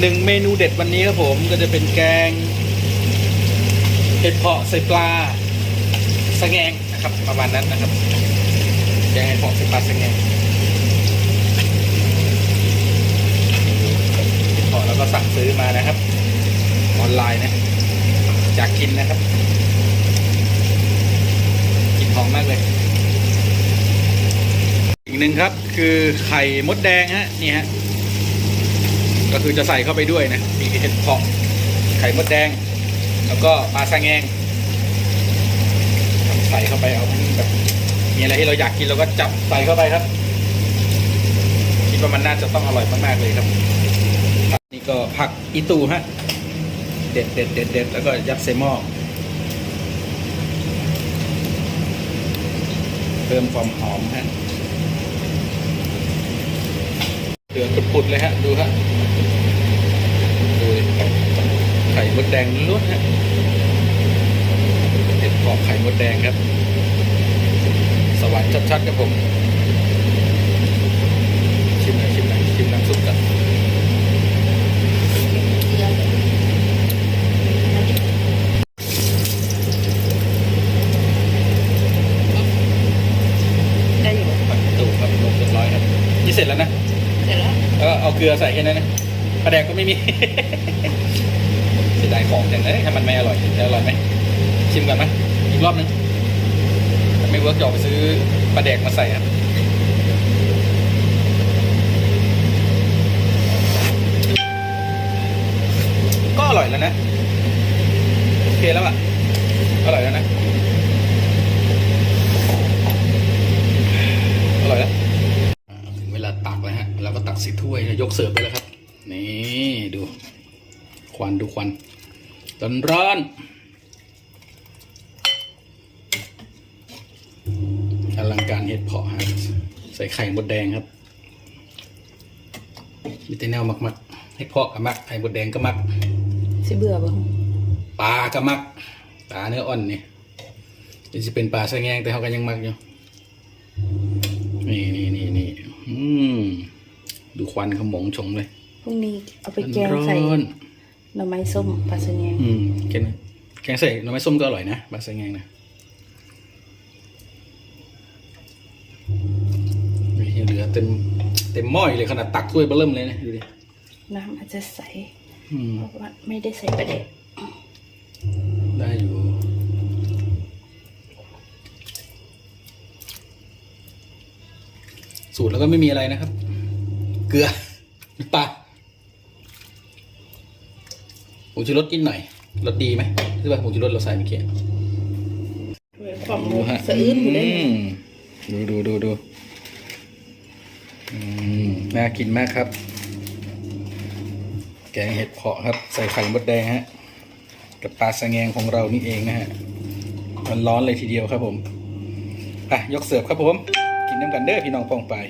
หนึ่งเมนูเด็ดวันนี้ครับผมก็จะเป็นแกงเห็ดเพาะใส่ปลาสะแงงนะครับ ประมาณนั้นนะครับแกงเห็ดเพาะใส่ปลาสะแงงเห็ดเพาะแล้วก็สั่งซื้อมานะครับ ออนไลน์นะอยากกินนะครับกินหอมมากเลย อีกหนึ่งครับคือไข่มดแดงฮะนี่ฮะ ก็คือจะใส่เข้าไปด้วยนะ มีเห็ดเพาะไข่มดแดง แล้วก็ปลาสะแงงใส่เข้าไปเอาแบบมีอะไรที่เราอยากกินเราก็จับใส่เข้าไปครับ คิดว่ามันน่าจะต้องอร่อยมากๆเลยครับ นี่ก็ผักอีตูฮะ เด็ดเด็ดเด็ดเด็ดแล้วก็ยัดใส่หม้อเพิ่มความหอมฮะ เดือดปุดๆเลยฮะ ดูฮะดูดิไข่มดแดงล้วนฮะเห็ดเผาะไข่มดแดงครับ สวรรค์ชัดๆครับผม ชิมหน่อยชิมหน่อยชิมน้ำซุปกันได้อยู่ผักตูครับลงเรียบร้อยครับนี่เสร็จแล้วนะเสร็จ แล้วก็เอาเกลือใส่แค่นั้นนะปลาแดงก็ไม่มี เสียดายของอย่างนั้นถ้ามันไม่อร่อยจะอร่อยไหมชิมกันไหมอีกรอบนึงไม่เวิร์กจะออกไปซื้อปลาแดกมาใส่ครับก็อร่อยแล้วนะ โอเคแล้วอะ อร่อยแล้วนะอร่อยแล้ว ถึงเวลาตักแล้วฮะ เราก็ตักใส่ถ้วยยกเสิร์ฟไปแล้วครับ นี่ดู ควันดูควันร้อนร้อนอลังการเห็ดเพาะฮะใส่ไข่มดแดงครับมีแต่แนวมักๆเห็ดเพาะก็มักไข่มดแดงก็มักสิเบื่อบ่ปลาก็มักปลาเนื้ออ่อนนี่นี่จะเป็นปลาสะแงงแต่เขาก็ยังมักอยู่นี่นี่นี่นี่อืม ดูควันขโมงชงเลยพรุ่งนี้เอาไปแกงใส่ร้อนหน่อไม้ส้มปลาสะแงงๆอืมแกงแกงใส่หน่อไม้ส้มก็อร่อยนะปลาสะแงงนะนี่ยังเหลือเต็มเต็มหม้ออยู่เลยขนาดตักถ้วยเบอเริ่มเลยนะดูดิน้ำอาจจะใสอืมเพราะว่าไม่ได้ใส่ประเด็ดได้อยู่สูตรแล้วก็ไม่มีอะไรนะครับ เกลือน้ำปลาผงชูรสนิดหน่อยรสดีไหมหรือว่าผงชูรสเราใส่เมื่อกี้ความดูฮะสะอื้นอยู่ได้มดูดูดูดูอืมน่ากินมากครับ แกงเห็ดเพาะครับ ใส่ไข่มดแดงฮะ กับปลาสะแงงของเรานี่เองนะฮะมันร้อนเลยทีเดียวครับผมอะยกเสิร์ฟครับผม กินน้ำกันเด้อพี่น้องปองไปาย